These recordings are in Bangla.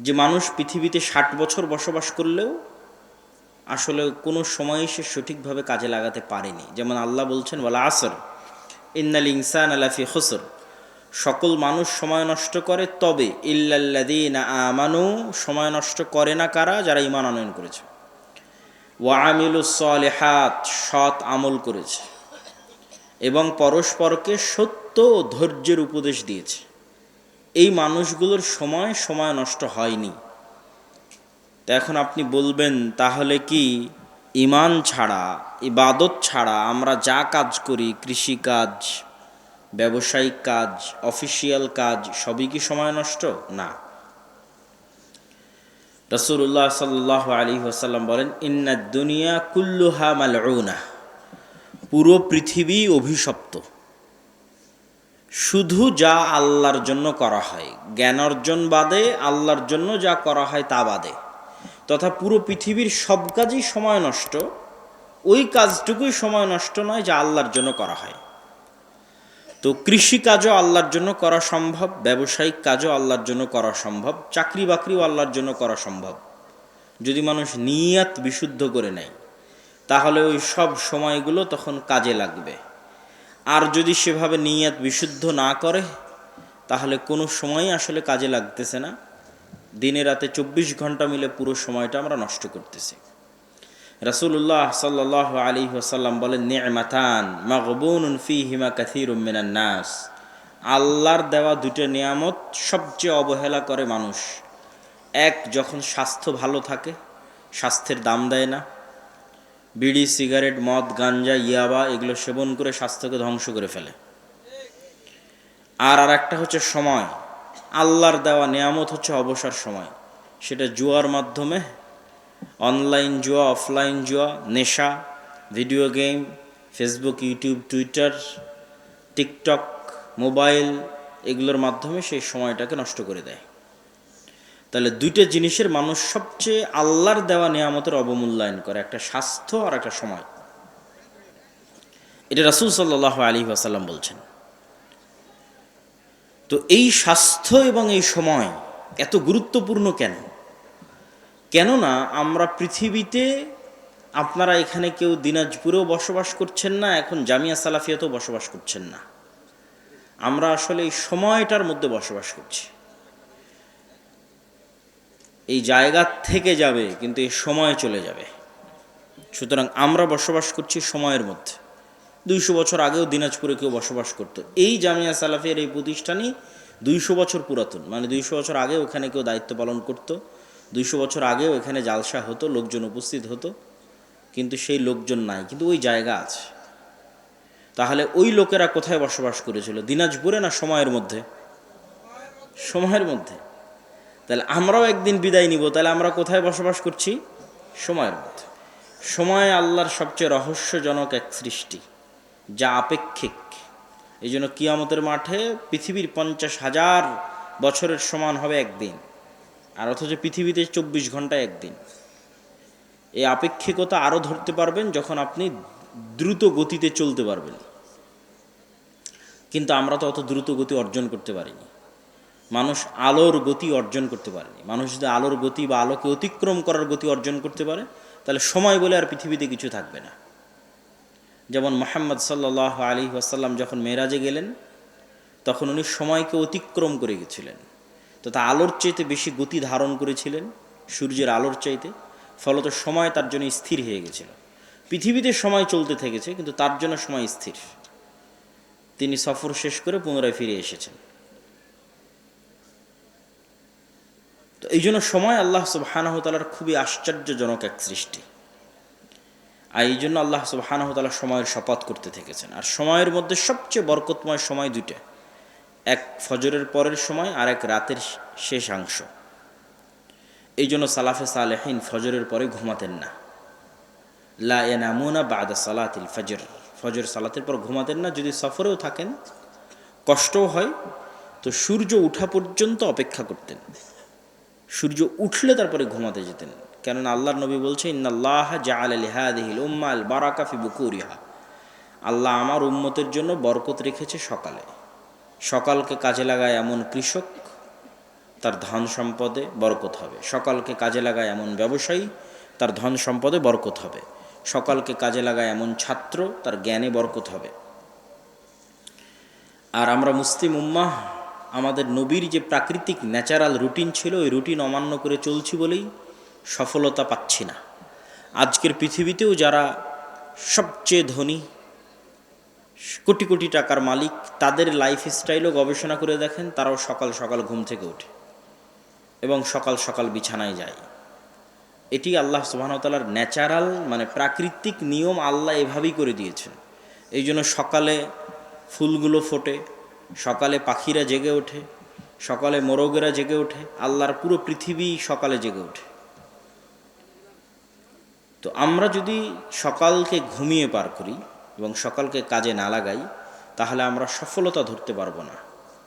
যে মানুষ পৃথিবীতে ষাট বছর বসবাস করলেও আসলে কোনো সময় সে সঠিকভাবে কাজে লাগাতে পারেনি। যেমন আল্লাহ বলছেন বলা আসর, ইন্নাল ইনসান আলাফি খসর। সকল মানুষ সময় নষ্ট করে, তবে ইল্লাল্লাদিন আমানু সময় নষ্ট করে না কারা? যারা ইমান আনয়ন করেছে। ওয়ামিলুস সালেহাত, সৎ আমল করেছে। এবং পরস্পরকে সত্য ও ধৈর্যের উপদেশ দিয়েছে। এই মানুষগুলোর সময় সময় নষ্ট হয়নি। তো এখন আপনি বলবেন, তাহলে কি ইমান ছাড়া, ইবাদত ছাড়া আমরা যা কাজ করি কৃষিকাজ ব্যবসায়িক কাজ, অফিসিয়াল কাজ, সবই কি সময় নষ্ট? না। রসুল্লাহ সাল্লাহ আলী ওসাল্লাম বলেন ইন্না দুনিয়া কুল্লুহা মালউনা। পুরো পৃথিবী অভিশপ্ত। শুধু যা আল্লাহর জন্য করা হয়, জ্ঞান অর্জন বাদে আল্লাহর জন্য যা করা হয় তা বাদে। তথা পুরো পৃথিবীর সব কাজই সময় নষ্ট, ওই কাজটুকুই সময় নষ্ট নয় যা আল্লাহর জন্য করা হয়। তো কৃষি কাজও আল্লাহর জন্য করা সম্ভব, ব্যবসায়িক কাজও আল্লাহর জন্য করা সম্ভব, চাকরি বাকরিও আল্লাহর জন্য করা সম্ভব। যদি মানুষ নিয়াত বিশুদ্ধ করে নেয়, তাহলে ওই সব সময়গুলো তখন কাজে লাগবে। আর যদি সেভাবে নিয়াত বিশুদ্ধ না করে, তাহলে কোনো সময় আসলে কাজে লাগতেছে না। দিনে রাতে চব্বিশ ঘণ্টা মিলে পুরো সময়টা আমরা নষ্ট করতেছি। রাসুল্লাহ সাল্লাহ আলী ওসাল্লাম বলেন, নেমাতান মাগবুন ফি হিমা কাথির নাস। আল্লাহর দেওয়া দুটো নিয়ামত সবচেয়ে অবহেলা করে মানুষ। এক, যখন স্বাস্থ্য ভালো থাকে, স্বাস্থ্যের দাম দেয় না। বিড়ি, সিগারেট, মদ, গাঞ্জা, ইয়াবা এগুলো সেবন করে স্বাস্থ্যকে ধ্বংস করে ফেলে। আর আর একটা হচ্ছে সময়। আল্লাহর দেওয়া নিয়ামত হচ্ছে অবসর সময়। সেটা জুয়ার মাধ্যমে, অনলাইন জুয়া, অফলাইন জুয়া, নেশা, video game, Facebook, YouTube, Twitter, TikTok, mobile, এগুলোর মাধ্যমে সেই সময়টাকে নষ্ট করে দেয়। তাহলে দুইটা জিনিসের মানুষ সবচেয়ে আল্লাহর দেওয়া নিয়ামতের অবমূল্যায়ন করে, একটা স্বাস্থ্য আর একটা সময়। এটা রাসুল সাল্লাহ আলী আসাল্লাম বলছেন। তো এই স্বাস্থ্য এবং এই সময় এত গুরুত্বপূর্ণ কেন? কেননা আমরা পৃথিবীতে আপনারা এখানে কেউ দিনাজপুরেও বসবাস করছেন না, এখন জামিয়া সালাফিয়াতেও বসবাস করছেন না। আমরা আসলে এই সময়টার মধ্যে বসবাস করছি। এই জায়গা থেকে যাবে, কিন্তু এই সময় চলে যাবে। সুতরাং আমরা বসবাস করছি সময়ের মধ্যে। দুইশো বছর আগেও দিনাজপুরে কেউ বসবাস করতো। এই জামিয়া সালাফের এই প্রতিষ্ঠানই দুইশো বছর পুরাতন। মানে দুইশো বছর আগে ওখানে কেউ দায়িত্ব পালন করতো। দুইশো বছর আগেও এখানে জালসা হতো, লোকজন উপস্থিত হতো। কিন্তু সেই লোকজন নাই। কিন্তু ওই জায়গা আছে। তাহলে ওই লোকেরা কোথায় বসবাস করেছিল? দিনাজপুরে না সময়ের মধ্যে? সময়ের মধ্যে। তাহলে আমরাও একদিন বিদায় নিব। তাহলে আমরা কোথায় বসবাস করছি? সময়ের মধ্যে। সময় আল্লাহর সবচেয়ে রহস্যজনক এক সৃষ্টি, যা আপেক্ষিক। এই জন্য কিয়ামতের মাঠে পৃথিবীর পঞ্চাশ হাজার বছরের সমান হবে একদিন, আর অথচ পৃথিবীতে চব্বিশ ঘণ্টা একদিন। এই আপেক্ষিকতা আরও ধরতে পারবেন যখন আপনি দ্রুত গতিতে চলতে পারবেন। কিন্তু আমরা তো অত দ্রুত গতি অর্জন করতে পারিনি। মানুষ আলোর গতি অর্জন করতে পারেনি। মানুষ যদি আলোর গতি বা আলোকে অতিক্রম করার গতি অর্জন করতে পারে, তাহলে সময় বলে আর পৃথিবীতে কিছু থাকবে না। যেমন মোহাম্মদ সাল্লাহ আলী ওয়াসাল্লাম যখন মেরাজে গেলেন, তখন উনি সময়কে অতিক্রম করে গেছিলেন। তো তা আলোর চাইতে বেশি গতি ধারণ করেছিলেন, সূর্যের আলোর চাইতে, ফলত সময় তার জন্য স্থির হয়ে গেছিল। পৃথিবীতে সময় চলতে থেকেছে, কিন্তু তার জন্য সময় স্থির। তিনি সফর শেষ করে পুনরায় ফিরে এসেছেন। তো এই জন্য সময় আল্লাহ সুবাহানহতালার খুবই আশ্চর্যজনক এক সৃষ্টি। আর এই জন্য আল্লাহ সুবাহানহতালা সময়ের শপথ করতে থেকেছেন। আর সময়ের মধ্যে সবচেয়ে বরকতময় সময় দুইটা। এক ফজরের পরের সময়, আর এক রাতের শেষাংশ এই জন্য সালাফে সালেহিন ফজরের পরে ঘুমাতেন না। লা এনামুনা বাদা সালাতিল ফজর। ফজর সালাতের পর ঘুমাতেন না, যদি সফরেও থাকেন, কষ্টও হয়, তো সূর্য উঠা পর্যন্ত অপেক্ষা করতেন। সূর্য উঠলে তারপরে ঘুমাতে যেতেন। কেননা আল্লাহর নবী বলছে, ইন্নাল্লাহ জাআল লিহাদিহিল উম্মাল বারাকাফি বুকুরিহা। আল্লাহ আমার উম্মতের জন্য বরকত রেখেছে সকালে। সকালকে কাজে লাগায় এমন কৃষক, তার ধন সম্পদে বরকত হবে। সকালকে কাজে লাগায় এমন ব্যবসায়ী, তার ধন সম্পদে বরকত হবে। সকালকে কাজে লাগায় এমন ছাত্র, তার জ্ঞানে বরকত হবে। আর আমরা মুসলিম উম্মাহ আমাদের নবীর যে প্রাকৃতিক ন্যাচারাল রুটিন ছিল, ওই রুটিন অমান্য করে চলছি বলেই সফলতা পাচ্ছি না। আজকের পৃথিবীতেও যারা সবচেয়ে ধনী, কোটি কোটি টাকার মালিক, তাদের লাইফ স্টাইলও গবেষণা করে দেখেন, তারাও সকাল সকাল ঘুম থেকে ওঠে এবং সকাল সকাল বিছানায় যায়। এটি আল্লাহ সুবাহতালার ন্যাচারাল মানে প্রাকৃতিক নিয়ম আল্লাহ এভাবেই করে দিয়েছেন। এই জন্য সকালে ফুলগুলো ফোটে সকালে পাখিরা জেগে ওঠে, সকালে মোরগেরা জেগে ওঠে, আল্লাহর পুরো পৃথিবী সকালে জেগে ওঠে। তো আমরা যদি সকালকে ঘুমিয়ে পার করি এবং সকালকে কাজে না লাগাই, তাহলে আমরা সফলতা ধরতে পারব না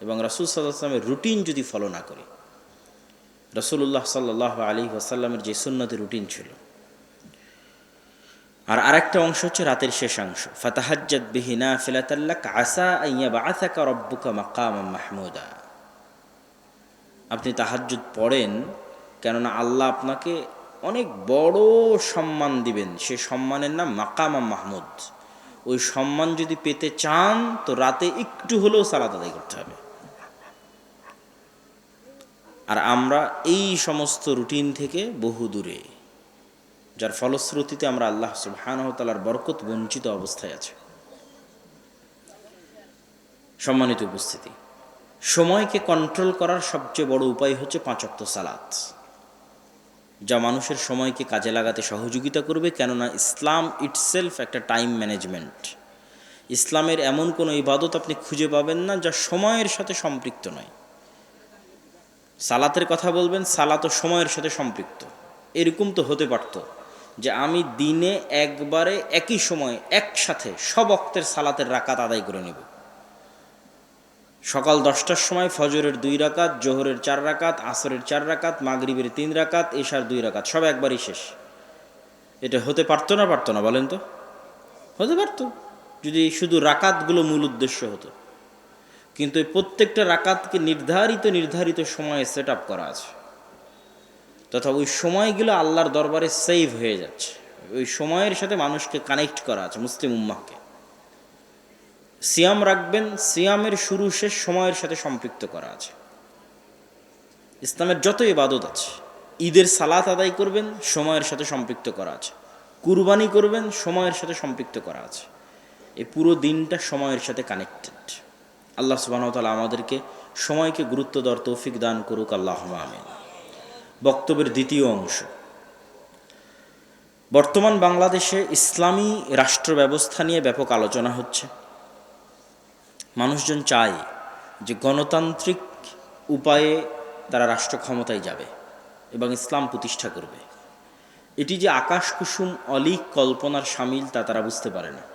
এবং রাসুল সাল্লাহামের রুটিন যদি ফলো না করি। রসুল্লাহ সাল্লাহ আলী ওয়াসাল্লামের যে সুন্নতি রুটিন ছিল আর আরেকটা অংশ হচ্ছে রাতের শেষাংশ ফাতাহাজ্জাদ বিহিনা ফিলাতাল্লাক আসা আইয়া বা আসাকা রব্বুকা মাকাম মাহমুদা। আপনি তাহাজ্জুদ পড়েন, কেননা আল্লাহ আপনাকে অনেক বড় সম্মান দিবেন। সে সম্মানের নাম মাকামা মাহমুদ। ওই সম্মান যদি পেতে চান, তো রাতে একটু হলেও সালাত আদায় করতে হবে। আর আমরা এই সমস্ত রুটিন থেকে বহু দূরে যার ফলশ্রুতিতে আমরা আল্লাহ সুবাহানহতালার বরকত বঞ্চিত অবস্থায় আছে। সম্মানিত উপস্থিতি, সময়কে কন্ট্রোল করার সবচেয়ে বড় উপায় হচ্ছে পাঁচক্ত সালাত, যা মানুষের সময়কে কাজে লাগাতে সহযোগিতা করবে, কেননা ইসলাম ইটসেলফ একটা টাইম ম্যানেজমেন্ট ইসলামের এমন কোনো ইবাদত আপনি খুঁজে পাবেন না যা সময়ের সাথে সম্পৃক্ত নয়। সালাতের কথা বলবেন সালাতও সময়ের সাথে সম্পৃক্ত। এরকম তো হতে পারতো। যে আমি দিনে একবারে একই সময় একসাথে সব অক্তের সালাতের রাকাত আদায় করে নেব। সকাল দশটার সময় ফজরের দুই রাকাত, জোহরের চার রাকাত, আসরের চার রাকাত, মাগরিবের তিন রাকাত, এশার দুই রাকাত, সব একবারই শেষ। এটা হতে পারতো না পারতো না বলেন তো? হতে পারতো। যদি শুধু রাকাতগুলো মূল উদ্দেশ্য হতো। কিন্তু প্রত্যেকটা রাকাতকে নির্ধারিত নির্ধারিত সময়ে সেট করা আছে। তথা ওই সময়গুলো আল্লাহর দরবারে সেভ হয়ে যাচ্ছে। ওই সময়ের সাথে মানুষকে কানেক্ট করা আছে, মুসলিম উম্মাহকে। সিয়াম রাখবেন, সিয়ামের শুরু শেষ সময়ের সাথে সম্পৃক্ত করা আছে। ইসলামের যত ইবাদত আছে, ঈদের সালাত আদায় করবেন, সময়ের সাথে সম্পৃক্ত করা আছে। কুরবানি করবেন, সময়ের সাথে সম্পৃক্ত করা আছে। এই পুরো দিনটা সময়ের সাথে কানেক্টেড আল্লাহ সুবাহতালা আমাদেরকে সময়কে গুরুত্ব দেওয়ার তৌফিক দান করুক আল্লাহ আমিন। বক্তব্যের দ্বিতীয় অংশ। বর্তমান বাংলাদেশে ইসলামী রাষ্ট্র ব্যবস্থা নিয়ে ব্যাপক আলোচনা হচ্ছে। মানুষজন চায় যে গণতান্ত্রিক উপায়ে তারা রাষ্ট্র ক্ষমতায় যাবে এবং ইসলাম প্রতিষ্ঠা করবে। এটি যে আকাশ কুসুম অলিক কল্পনার সামিল তা তারা বুঝতে পারে না।